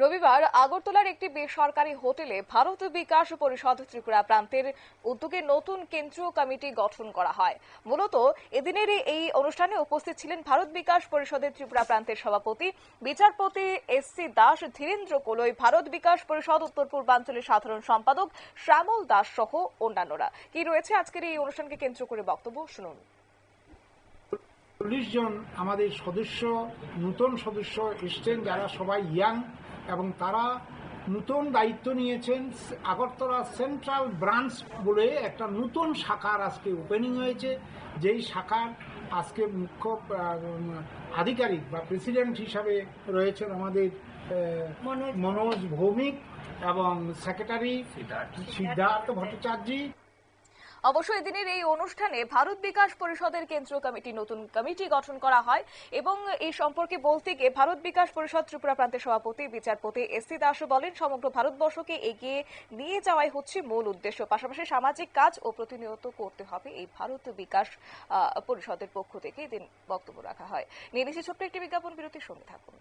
রবিবার আগরতলার একটি বেসরকারি হোটেলে ভারত বিকাশ পরিষদ ত্রিপুরা প্রান্তের উদ্যোগে নতুন কেন্দ্রীয় কমিটি গঠন করা হয়। মূলত এদিনের এই অনুষ্ঠানে উপস্থিত ছিলেন ভারত বিকাশ পরিষদের ত্রিপুরা প্রান্তের সভাপতি, বিচারপতি এস সি দাস, ধীরেন্দ্র কোলই, ভারত বিকাশ পরিষদ উত্তর পূর্বাঞ্চলের সাধারণ সম্পাদক শ্যামল দাস সহ অন্যান্যরা। কি রয়েছে আজকের এই অনুষ্ঠানকে কেন্দ্র করে বক্তব্য? শুনুন। চল্লিশ জন আমাদের সদস্য, নতুন সদস্য এসছেন, যারা সবাই ইয়াং। এবং তারা নতুন দায়িত্ব নিয়েছেন আগরতলা সেন্ট্রাল ব্রাঞ্চ বলে একটা নতুন শাখার আজকে ওপেনিং হয়েছে। যেই শাখার আজকে মুখ্য আধিকারিক বা প্রেসিডেন্ট হিসাবে রয়েছেন আমাদের মনোজ ভৌমিক। এবং সেক্রেটারি সিদ্ধার্থ ভট্টাচার্য। অবশ্য এদিনের এই অনুষ্ঠানে ভারত বিকাশ পরিষদের কেন্দ্রীয় কমিটি, নতুন কমিটি গঠন করা হয় এবং এই সম্পর্কে বলতে গিয়ে ভারত বিকাশ পরিষদ ত্রিপুরা প্রান্তের সভাপতি, বিচারপতি এস সি দাসও বলেন, সমগ্র ভারতবর্ষকে এগিয়ে নিয়ে যাওয়াই হচ্ছে মূল উদ্দেশ্য। পাশাপাশি সামাজিক কাজ ও প্রতিনিয়ত করতে হবে এই ভারত বিকাশ পরিষদের পক্ষ থেকে। এদিন বক্তব্য রাখা হয়। নিয়ে ছোট্ট একটি বিজ্ঞাপন, বিরতির সঙ্গে থাকুন।